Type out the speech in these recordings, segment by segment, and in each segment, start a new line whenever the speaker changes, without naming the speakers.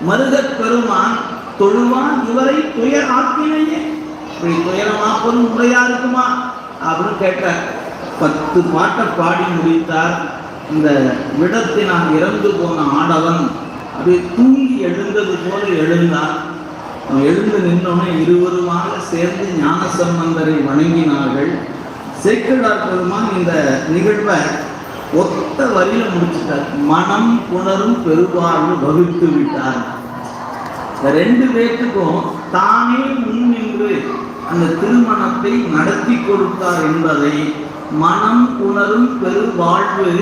மருகப் பெருமான் தொழுவான் இவரை துயர் ஆக்கினையே இப்படி துயரமாப்பதும் முறையா இருக்குமா? அப்படின்னு கேட்டார். பத்து பாட்டை பாடி முடித்தார். இந்த விடத்தினால் இறந்து போன ஆடவன் அப்படியே தூங்கி எழுந்தது போல எழுந்தான் அவன் எழுந்து நின்றோன்னே இருவருமாக சேர்ந்து ஞானசம்பந்தரை வணங்கினார்கள். சேக்கிழார் பெருமான் இந்த நிகழ்வை ஒத்த வரியில முடிச்சிட்டார். மனம் புணரும் பெருவாழ்வு வகுத்து விட்டார். ரெண்டு பேர்த்துக்கும் தானே முன் நின்று அந்த திருமணத்தை நடத்தி கொடுத்தார் என்பதை மனம் உணரும் பெருவாழ்வு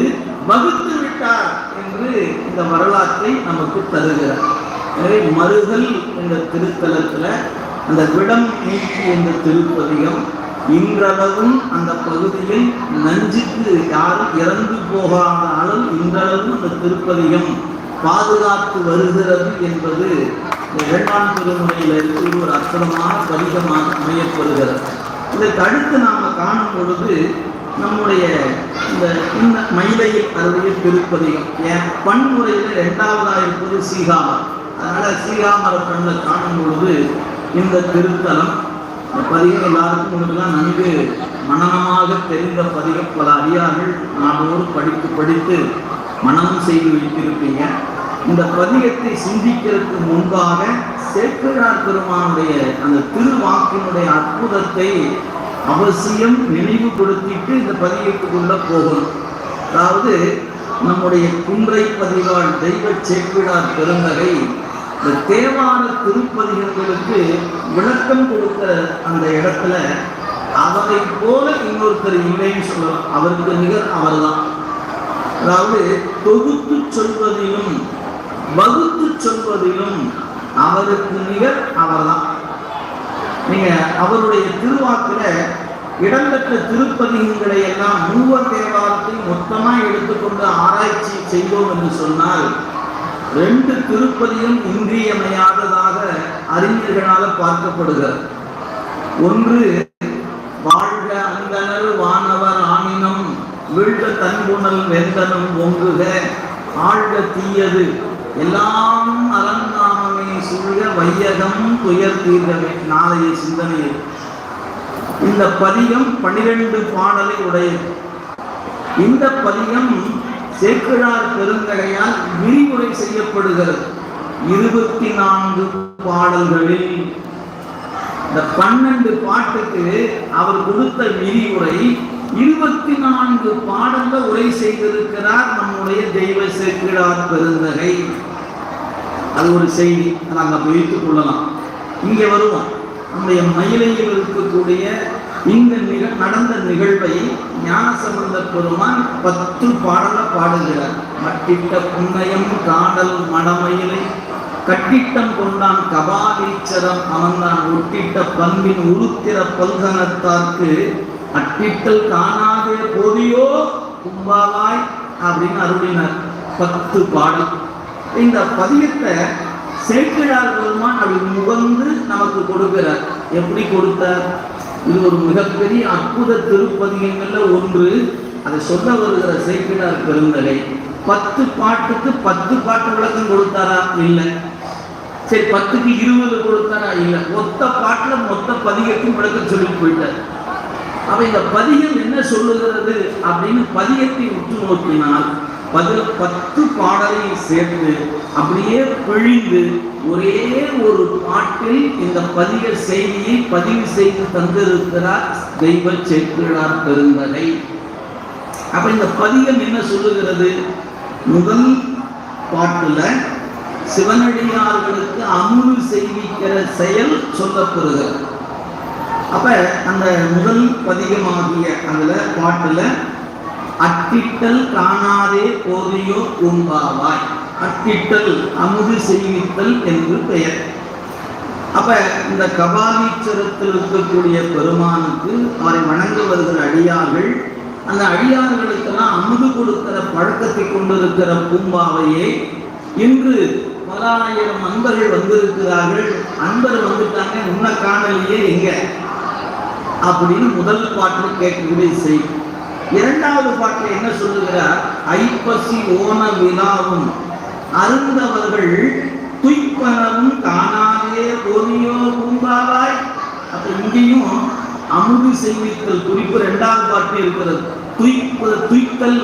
வகுத்து விட்டார் என்று இந்த வரலாற்றை நமக்கு தருகிறார். எனவே மறுதல் என்ற திருத்தலத்துல அந்த விடம் நீக்கி என்ற திருப்பதிகம் இன்றளவும் அந்த பகுதியில் நஞ்சுக்கு யாரும் இறந்து போகாத அளவு இன்றளவும் அந்த திருப்பதிகம் பாதுகாத்து வருகிறது என்பது இரண்டாம் திருமுறையில் இருக்கிற ஒரு அற்புதமான பதிகமாக அமையப்படுகிறது இதை தடுத்து நாம் காணும் பொழுது நம்முடைய இந்த இந்த மயிலையில் அருளிய திருப்பதிகம் ஏன்? பன்முறையில் இரண்டாவதாக இருப்பது சீகாமர் அதனால் சீகாமர பண்ணில் காணும் பொழுது இந்த திருத்தலம் பதிகம் எல்லாருக்கும் உங்களுக்கெல்லாம் நன்கு மனநமாக தெரிந்த பதிகம் பல அடியார்கள் நாடோடு படித்து படித்து மனனம் செய்து வைத்திருப்பீங்க. இந்த பதிகத்தை சிந்திக்கிறதுக்கு முன்பாக சேக்கிழார் பெருமானுடைய அந்த திருவாக்கினுடைய அற்புதத்தை அவசியம் நினைவுபடுத்திட்டு இந்த பதிகத்துக்குள்ள போகணும். அதாவது நம்முடைய குன்றை பதிவாள் தெய்வ சேக்கிழார் பெருந்தகை இந்த தேவார திருப்பதிகங்களுக்கு விளக்கம் கொடுத்த அந்த இடத்துல அவரை போல இன்னொருத்தர் இல்லைன்னு சொல்லலாம். அவருக்கு நிகர் அவர்தான். அதாவது தொகுத்து சொல்வதிலும் வகுத்து சொல்வதிலும் அவருக்கு நிகர் அவர்தான். நீங்க அவருடைய திருவாக்குல இடம்பெற்ற திருப்பதிகங்களை எல்லாம் மூவர் தேவாரத்தை மொத்தமா எடுத்துக்கொண்டு ஆராய்ச்சி செய்தோம் என்று சொன்னால் ரெண்டு திருப்பதியும் இன்றியமையாததாக அறிஞர்களால் பார்க்கப்படுகிறது. ஒன்று வாழ்க அந்தனர் வானவர் ஆணினம் வீழ்க தன்புணல் வெந்தனம் ஒங்குக ஆழ்க தீயது எல்லாம் அலங்காமமே சூழ வையகம் துயர் தீர்கவே நாளைய சிந்தனையில் இந்த பதிகம் பனிரெண்டு பாடலை உடையது. இந்த பதிகம் சேக்கிழார் பெருந்தகையால் விரிவுரை செய்யப்படுகிறது. இருபத்தி நான்கு பாடல்களில் இந்த பன்னெண்டு பாட்டுக்கு அவர் கொடுத்த விரிவுரை இருபத்தி நான்கு பாடல்ல உரை செய்திருக்கிறார் நம்முடைய தெய்வ சேக்கிழார் பெருந்தகை. அது ஒரு செய்தி. நாங்கள் வைத்துக் கொள்ளலாம். இங்கே வருவோம். நம்முடைய மயிலையில் இருக்கக்கூடிய இந்த நிக நடந்த நிகழ்வை ஞானசம்பந்த பெருமான் பத்து பாடல பாடுகிறார். மட்டிட்ட புன்னயம் காடல் மடமயிலை கட்டிட்டம் கொண்டான் கபாலீச்சரம் அமர்ந்தான். ஒட்டிட்ட பண்பின் உருத்திர பல்கனத்தார்க்கு அட்டிட்டல் காணாதே போதியோ கும்பாவாய் அப்படின்னு அருளினார். பத்து பாடல். இந்த பதியத்தை சேக்கிழார் பெருமான் அப்படி முகந்து நமக்கு கொடுக்கிறார். எப்படி கொடுத்தார்? இது ஒரு மிகப்பெரிய அற்புத திருப்பதிகங்கள்ல ஒன்று. அதை சொல்ல வருகிற சேக்கிழார் பெருந்தகை. பத்து பாட்டுக்கு பத்து பாட்டு விளக்கம் கொடுத்தாரா? இல்லை. சரி பத்துக்கு இருபது கொடுத்தாரா? இல்லை. மொத்த பாட்டுல மொத்த பதிகத்தையும் விளக்கம் சொல்லி போயிட்டார். அப்ப இந்த பதிகம் என்ன சொல்லுகிறது அப்படின்னு பதிகத்தை உற்று நோக்கினால் பதில் பத்து பாடலை சேர்த்து அப்படியே பிழிந்து ஒரே ஒரு பாட்டில் இந்த பதிய செய்தியை பதிவு செய்து தந்திருக்கிறார் தெய்வ சேக்கிழார் பெருந்தகை. அப்ப இந்த பதிகம் என்ன சொல்லுகிறது? முதல் பாட்டுல சிவனடியார்களுக்கு அமுது செய்விக்கிற செயல் சொல்லப்படுகிறது. அப்ப அந்த முதல் பதிகமாகிய அதுல பாட்டுல அத்திட்டல் காணாதே போதியோ பூம்பாவாய் அத்திட்டல் அமுது செய்வித்தல் என்று பெயர். அப்ப இந்த கபாலீச்சரத்தில் இருக்கக்கூடிய பெருமானுக்கு அவரை வணங்க வருகிற அடியார்கள். அந்த அடியார்களுக்கெல்லாம் அமுது கொடுக்கிற பழக்கத்தை கொண்டிருக்கிற பூம்பாவையே இன்று பலாயிரம் அன்பர்கள் வந்திருக்கிறார்கள். அன்பர் வந்துட்டாங்க உன்னை காணலையே எங்க? அப்படின்னு முதல் பாட்டு கேட்கக்கூடிய செய்தி. இரண்டாவது பாட்டில் என்ன சொல்லுகிறார்? ஐப்பசி ஓன விழாவும் அருந்தவர்கள் துய்ப்பனரும் தானாலே ஓனியோ பூம்பாவாய். அப்ப இங்கேயும் அமுது செய்வித்தல் குறிப்பு இரண்டாவது பாட்டில் இருக்கிறது. துய்ப்பு துய்த்தல்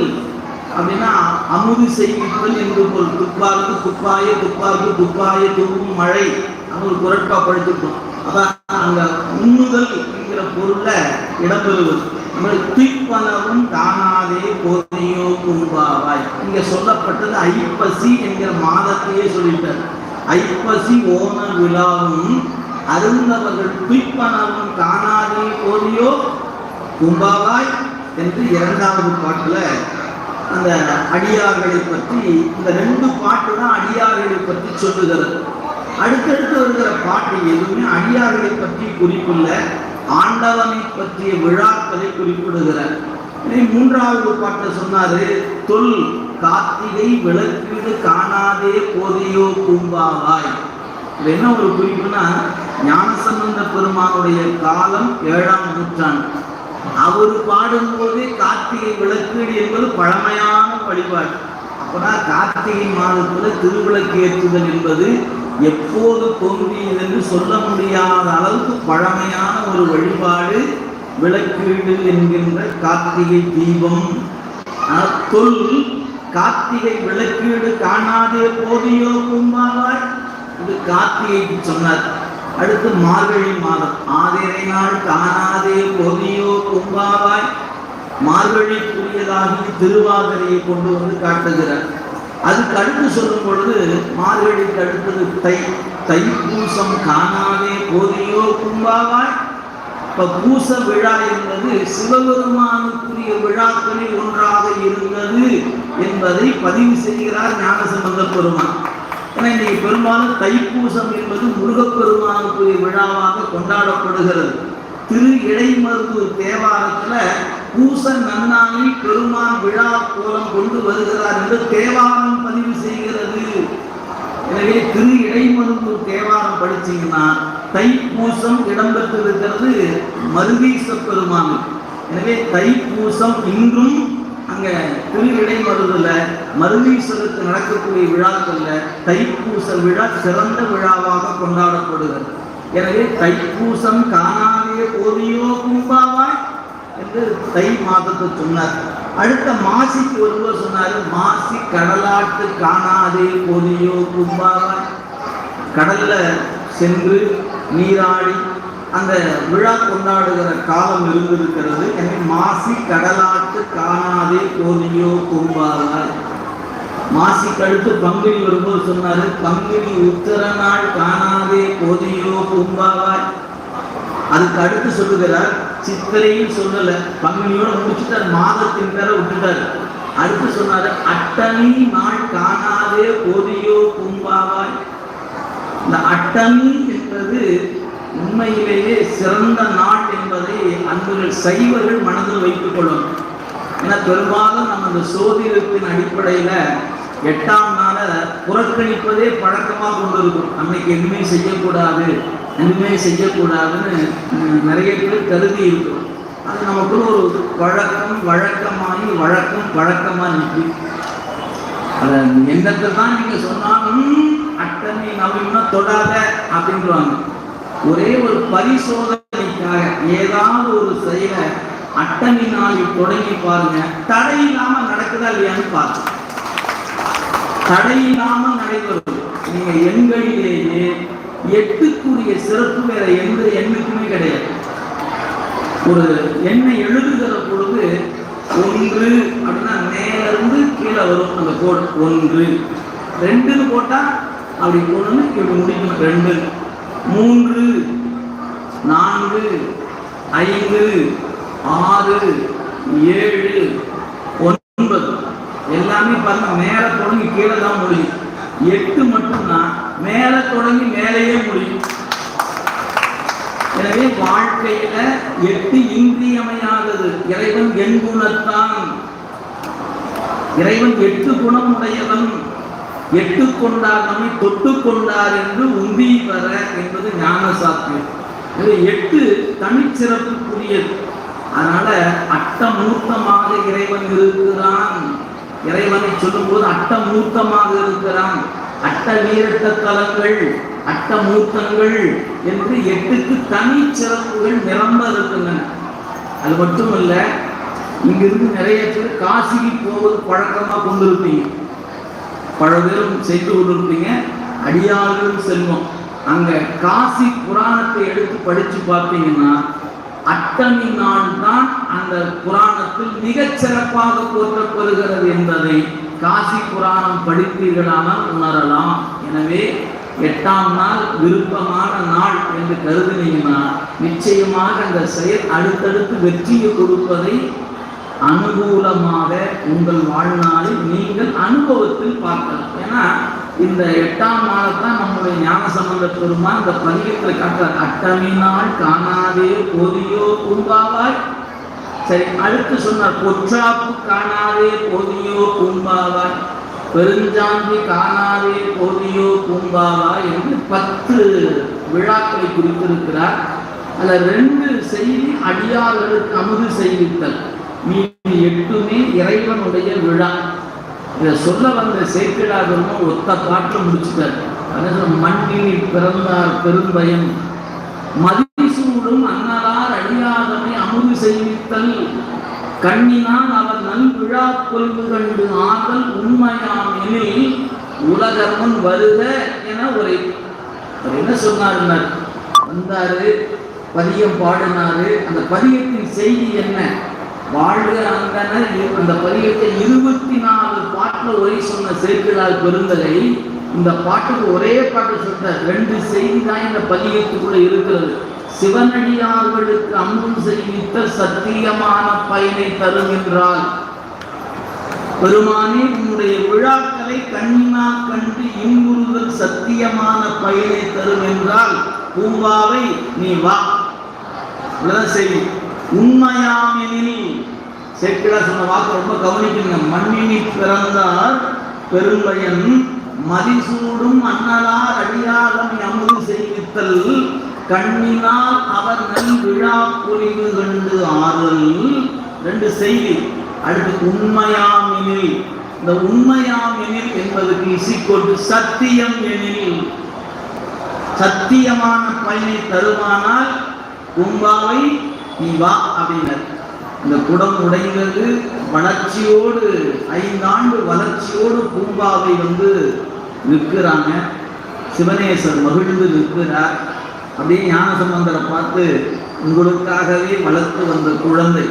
அப்படின்னா அமுது செய்வித்தல் என்று பொருள். துப்பாக்கு துப்பாய துப்பாக்கு துப்பாய துப்பும் மழை. அவங்க குரட்பா படிச்சிருக்கோம் அதான் அங்க உண்ணுதல் என்கிற பொருளை இடம்பெறுவது. நம்ம தானாதே போதையோ கும்பாவாய் இங்க சொல்லப்பட்டது ஐப்பசி என்கிற மாதத்தையே சொல்லிட்டார். ஐப்பசி ஓண விழாவும் அருந்தவர்கள் துய்ப்பனவும் காணாதே போதையோ கும்பாவாய் என்று இரண்டாவது பாட்டுல அந்த அடியார்களை பற்றி இந்த ரெண்டு பாட்டு தான் அடியார்களை பற்றி சொல்லுகிறது. அடுத்தடுத்து வருகிற பாட்டு எதுவுமே அடியார்களை பற்றி குறிப்பில்லை. ஆண்டவனை பற்றிய விழாக்களை குறிப்பிடுகிறார். இனி மூன்றாவது பாட்டை சொன்னாரு தொல் கார்த்திகை விளக்கீடு காணாதே போதையோ பூம்பாவாய். இது என்ன ஒரு குறிப்புனா ஞானசம்பந்த பெருமானுடைய காலம் ஏழாம் நூற்றாண்டு. அவர் பாடும்போது கார்த்திகை விளக்கீடு என்பது பழமையான வழிபாடு. அப்பனா கார்த்திகை மாதத்தில் திருவிளக்கு ஏற்றுதல் என்பது எப்போது தோன்றியது என்று சொல்ல முடியாத அளவுக்கு பழமையான ஒரு வழிபாடு விளக்கீடு என்கின்ற கார்த்திகை தீபம். ஆனால் தொல் கார்த்திகை விளக்கீடு காணாதே போதியோ கும்பாவாய். இது கார்த்திகைக்கு சொன்னார். அடுத்து மார்கழி மாதம். ஆதிரை நாள் காணாதே பொதியோ கும்பாவாய். மார்கழிக்குரியதாகி திருவாதிரையை கொண்டு வந்து காட்டுகிறார். அதுக்கு அடுத்து சொல்லும் பொழுது மார்கழிக்கு அடுத்தது தை தைப்பூசம் காணாதே போதியோ கும்பாவாய். இப்போ பூச விழா என்பது சிவபெருமானுக்குரிய விழாக்களில் ஒன்றாக இருந்தது என்பதை பதிவு செய்கிறார் ஞானசம்பந்த பெருமான். ஏன்னா இன்னைக்கு பெரும்பாலும் தைப்பூசம் என்பது முருகப்பெருமானுக்குரிய விழாவாக கொண்டாடப்படுகிறது. திரு இடைமருதூர் தேவாரத்தில் பூசன் நன்னாளில் பெருமான் விழா கோலம் கொண்டு வருகிறார் என்று தேவாரம் பதிவு செய்கிறது. எனவே திரு இடைமருந்தூர் தேவாரம் படிச்சீங்கன்னா தைப்பூசம் இடம்பெற்றிருக்கிறது மருதீச பெருமான். எனவே தைப்பூசம் இன்றும் அங்க திரு இடைமருதுல மருதீஸ்வரருக்கு நடக்கக்கூடிய விழாக்கள்ல தைப்பூச விழா சிறந்த விழாவாக கொண்டாடப்படுகிறது. எனவே தைப்பூசம் காணாதே போதியோ கும்பா என்று தை மாதத்தை சொன்னார். அடுத்த மாசிக்கு ஒருவர் சொன்னார் மாசி கடலாட்டு காணாதே பொதியோ கும்பாவாய். கடல்ல சென்று நீராடி அந்த விழா கொண்டாடுகிற காலம் இருந்திருக்கிறது. எனவே மாசி கடலாட்டு காணாதே கோதியோ கும்பாவாய். மாசி கழுத்து பங்குனி வரும்போது சொன்னாரு பங்குனி உத்தர நாள் காணாதே கோதியோ கும்பாவாய். அதுக்கு அடுத்து சொல்லுகிறார் சித்திரையும் சொல்லல. பங்குனியோட முடிச்சுட்டார் மாதத்தின் பேரை விட்டுட்டார். அடுத்து சொன்னாரு அட்டமி நாள் காணாதே பொதியோ கும்பாவாய் இந்த அட்டமி என்பது உண்மையிலேயே சிறந்த நாள் என்பதை அன்பர்கள் சைவர்கள் மனதில் வைத்துக் கொள்ளும் ஏன்னா பெரும்பாலும் நம்ம இந்த சோதிடத்தின் அடிப்படையில எட்டாம் நாளை புறக்கணிப்பதே பழக்கமாக கொண்டிருக்கும். அன்னைக்கு எதுவுமே செய்யக்கூடாது. எதுவுமே செய்யக்கூடாதுன்னு நிறைய பேர் கருதி இருக்கும் அது நமக்குள்ள ஒரு பழக்கம் வழக்கமாகி வழக்கம் வழக்கமாக நிற்கு அதை என்னத்தை தான் நீங்க சொன்னாலும் அட்டனை நவீனா தொடாத அப்படின்றாங்க. ஒரே ஒரு பரிசோதனைக்காக ஏதாவது ஒரு செயலை அட்டமி நாளில் தொடங்கி பாருங்க. தடை இல்லாம நடக்குதா இல்லையான்னு பாருங்க தடை இல்லாம நடைபெறும். நீங்க எண்களிலேயே எட்டுக்குரிய சிறப்பு வேற எந்த எண்ணுக்குமே கிடையாது. ஒரு எண்ணை எழுதுகிற பொழுது ஒன்று அப்படின்னா நேரந்து கீழே வரும் அந்த கோடு. ஒன்று. ரெண்டுன்னு போட்டா அப்படி போடணும் இப்படி முடிக்கணும். ரெண்டு. மூன்று. நான்கு. ஐந்து. ஆறு. ஏழு. ஒன்பது. எல்லாமே பாருங்க மேலே தொடங்கி கீழே தான் முடியும். எட்டு மட்டும் மேல தொடங்கி மேலேயே முடியும். எனவே வாழ்க்கையில எட்டு இன்றியமையாதது. இறைவன் என் குணத்தான். இறைவன் எட்டு குணம் உடையவன் எட்டு கொண்டார் நம்மை தொட்டு கொண்டார் என்று உந்தி வர என்பது ஞான சாத்தியம் இது எட்டு தனிச்சிறப்புக்குரியது. அதனால அட்டமூர்த்தமாக இறைவன் இருக்கிறான். இறைவனை சொல்லும்போது அட்டமூர்த்தமாக இருக்கிறான். அட்ட நீரட்ட தலங்கள் அட்டமூர்த்தங்கள் என்று எட்டுக்கு தனி சிறப்புகள் நிரம்ப இருக்கின்றன. அது மட்டுமல்ல இங்கிருந்து நிறைய பேர் காசிக்கு போவது பழக்கமாக கொண்டிருப்பீங்க. பல பேரும் செய்து கொண்டிருப்பீங்க. அடியார்களும் செல்வம். அங்க காசி புராணத்தை எடுத்து படிச்சு பார்த்தீங்கன்னா அட்டமி நாள் தான் அந்த புராணத்தில் மிகச் சிறப்பாக போற்றப்படுகிறது என்பதை காசி புராணம் படித்தீர்களானால் உணரலாம். எனவே எட்டாம் நாள் விருப்பமான நாள் என்று கருதினீங்கன்னா நிச்சயமாக அந்த செயல் அடுத்தடுத்து வெற்றியை கொடுப்பதை அனுகூலமாக உங்கள் வாழ்நாளில் நீங்கள் அனுபவத்தில் பார்க்கலாம். ஏன்னா இந்த எட்டாம் நாளைத்தான் நம்முடைய ஞான சம்பந்த பெருமா இந்த பதிகத்தில் காட்டுறார். அட்டமினால் காணாதே பொதியோ பூங்காவாய் சரி அடுத்து சொன்னார் பொற்றாப்பு காணாதே போதியோ பூம்பாவாய் பெருஞ்சாந்தி காணாதே போதியோ பூம்பாவாய் என்று பத்து விழாக்களை குறித்திருக்கிறார். அதில் ரெண்டு செய்தி அடியார்களுக்கு அமுது செய்வித்தல் நீ எட்டுமே இறைவனுடைய விழா. இதை சொல்ல வந்த சேர்க்கிறார்களும் ஒத்த பாட்டு முடிச்சுட்டார். மண்ணில் பிறந்தார் பெரும்பயம். மதிசூடும் அன்னலார் அடியாதனை அமுது செய்வித்தல் கண்ணினால் அவர் நல் விழா கொள்வு கண்டு ஆதல் உண்மையாம் எனில் உலகமும் வருக என ஒரு என்ன சொன்னார் வந்தாரு பதியம் பாடினாரு. அந்த பதியத்தின் செய்தி என்ன? வாழ்க அந்தனர் அந்த பதியத்தை இருபத்தி நாலு பாட்டில் ஒரே சொன்ன சேர்க்கிறார் பெருந்தலை. இந்த பாட்டுக்கு ஒரே பாட்டு சொன்ன ரெண்டு செய்தி தான் இந்த பதியத்துக்குள்ள இருக்கிறது. சிவனடியார்களுக்கு அன்பும் செய்வித்த சத்தியமான பயனை தருகின்றார் பெருமானே உன்னுடைய விழாக்களை கண்ணினால் கண்டு இன்புறுதல் சத்தியமான பயனை தரும் என்றால் பூம்பாவை நீ வா. இவ்வளவுதான் செய்தி உண்மையாமெனில் சேக்கிழா சொன்ன வாக்கு ரொம்ப கவனிக்கணுங்க. மண்ணினி பிறந்தார் பெரும்பயன் மதிசூடும் அன்னலார் அடியாரம் அமுது செய்வித்தல் கண்ணினால் அவர் நன் விழா பொலிவு கண்டு ஆறுதல் ரெண்டு செய்தி. அடுத்து உண்மையாமெனில் இந்த உண்மையாமெனில் என்பதற்கு இசைக்கொண்டு சத்தியம் எனில். சத்தியமான பயனை தருமானால் பூங்காவை நீ வா அப்படின்னார் இந்த குடம் உடைந்தது வளர்ச்சியோடு ஐந்தாண்டு வளர்ச்சியோடு பூம்பாவை வந்து நிற்கிறாங்க. சிவனேசர் மகிழ்ந்து நிற்கிறார். அப்படியே ஞான சம்பந்தரை பார்த்து உங்களுக்காகவே வளர்த்து வந்த குழந்தை.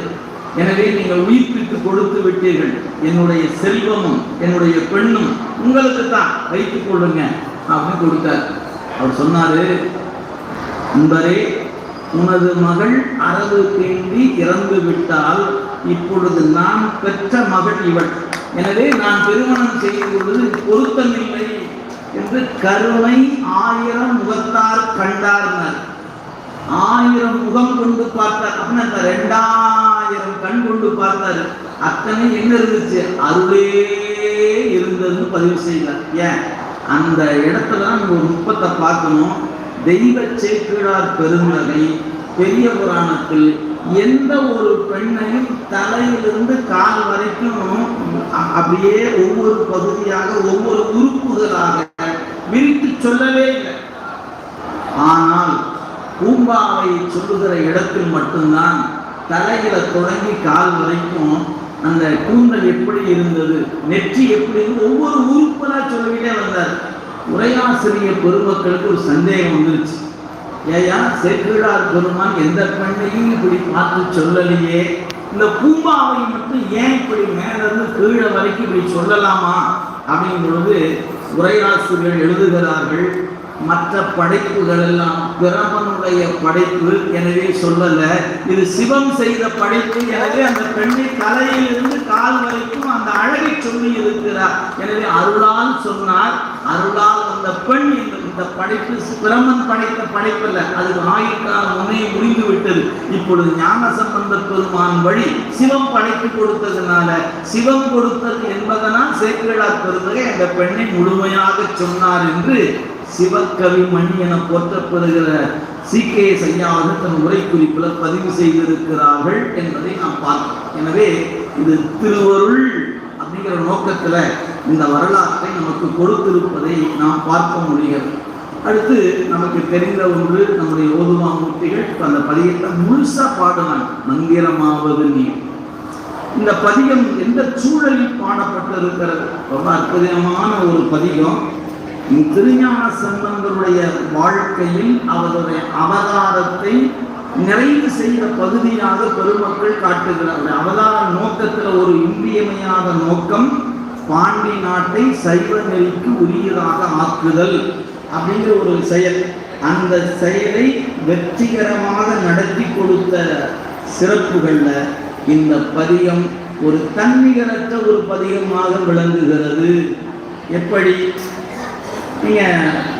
எனவே நீங்கள் உயிர்ப்பித்து கொடுத்து விட்டீர்கள். என்னுடைய செல்வமும் என்னுடைய பெண்ணும் உங்களுக்கு தான் வைத்துக் கொள்ளுங்க. அப்படின்னு கொடுத்தார். அவர் சொன்னாரு நண்பரே உனது மகள் அரவு தீண்டி இறந்து விட்டால் இப்பொழுது நான் பெற்ற மகள் இவள். எனவே நான் திருமணம் செய்து கொள்வது பொருத்தமில்லை. என்று கருணை ஆயிரம் முகத்தார் கண்டார்னர். ஆயிரம் முகம் கொண்டு பார்த்தார். அப்படின்னு அந்த ரெண்டாயிரம் கண் கொண்டு பார்த்தாரு. அத்தனை எங்க இருந்துச்சு? அருளே இருந்ததுன்னு பதிவு செய்யலாம் ஏன்? அந்த இடத்துல நம்ம ஒரு நுட்பத்தை பார்க்கணும். தெய்வ சேக்கிழார் பெருந்தகை பெரிய புராணத்தில் எந்த ஒரு பெண்ணையும் தலையிலிருந்து கால் வரைக்கும் அப்படியே ஒவ்வொரு பகுதியாக ஒவ்வொரு உறுப்புகளாக விரித்து சொல்லவே இல்லை. ஆனால் பூம்பாவை சொல்லுகிற இடத்தில் மட்டும்தான் தலையில தொடங்கி கால் வரைக்கும் அந்த கூந்தல் எப்படி இருந்தது நெற்றி எப்படி இருந்தது ஒவ்வொரு உறுப்பலா சொல்லிக்கிட்டே வந்தார். உரையாசிரியர் பெருமக்களுக்கு ஒரு சந்தேகம் வந்துருச்சு. ஏயா செக்கிழார் பெருமான் எந்த பெண்ணையும் இப்படி பார்த்து சொல்லலையே. இந்த பூம்பாவை மட்டும் ஏன் இப்படி மேலிருந்து கீழே வரைக்கும் இப்படி சொல்லலாமா? அப்படிங்கும் பொழுது உரையாசிரியர்கள் எழுதுகிறார்கள் மற்ற படைப்புகள் எல்லாம் பிரமனுடைய படைப்பு எனவே சொல்லல. இது சிவம் செய்த படைப்பு எனவே அந்த பெண்ணை தலையிலிருந்து கால் வரைக்கும் அந்த அழகை சொல்லி இருக்கிறார். எனவே அருளால் சொன்னார் அருளால் அந்த பெண் என்று இந்த படைப்பு பிரமன் படைத்த படைப்பல்ல. அது ஆயிரக்கால் முனையை முடிந்து விட்டது. இப்பொழுது ஞான சம்பந்த பெருமான் வழி சிவம் படைத்து கொடுத்ததுனால சிவம் கொடுத்தது என்பதனால் சேக்கிழார் பெருந்தகை அந்த பெண்ணை முழுமையாக சொன்னார் என்று சிவக்கவி மணி என போற்றப்படுகிற சி. கே. செய்யாது தன் உரைக்குறிப்பில் பதிவு செய்திருக்கிறார்கள் என்பதை நாம் பார்த்தோம் எனவே இது திருவருள் அப்படிங்கிற நோக்கத்தில் இந்த வரலாற்றை நமக்கு கொடுத்திருப்பதை நாம் பார்க்க முடிகிறது. அடுத்து நமக்கு தெரிந்த ஒன்று நம்முடைய ஓதுமா மூர்த்திகள் இப்போ அந்த பதியத்தை முழுசாக பாடுவாங்க மந்திரமாவது நீ. இந்த பதிகம் எந்த சூழலில் பாடப்பட்டிருக்கிறது? ரொம்ப அற்புதமான ஒரு பதிகம். திருஞான சம்பந்தருடைய வாழ்க்கையில் அவருடைய அவதாரத்தை நிறைவு செய்த பகுதியாக பெருமக்கள் காட்டுகிறார்கள். அவதார நோக்கத்தில் ஒரு இன்றியமையாத நோக்கம் பாண்டி நாட்டை சைவ நெறிக்கு உரியதாக ஆக்குதல் அப்படிங்கிற ஒரு செயல். அந்த செயலை வெற்றிகரமாக நடத்தி கொடுத்த சிறப்புகள்ல இந்த பதிகம் ஒரு தன்னிகரற்ற ஒரு பதிகமாக விளங்குகிறது. எப்படி? நீங்க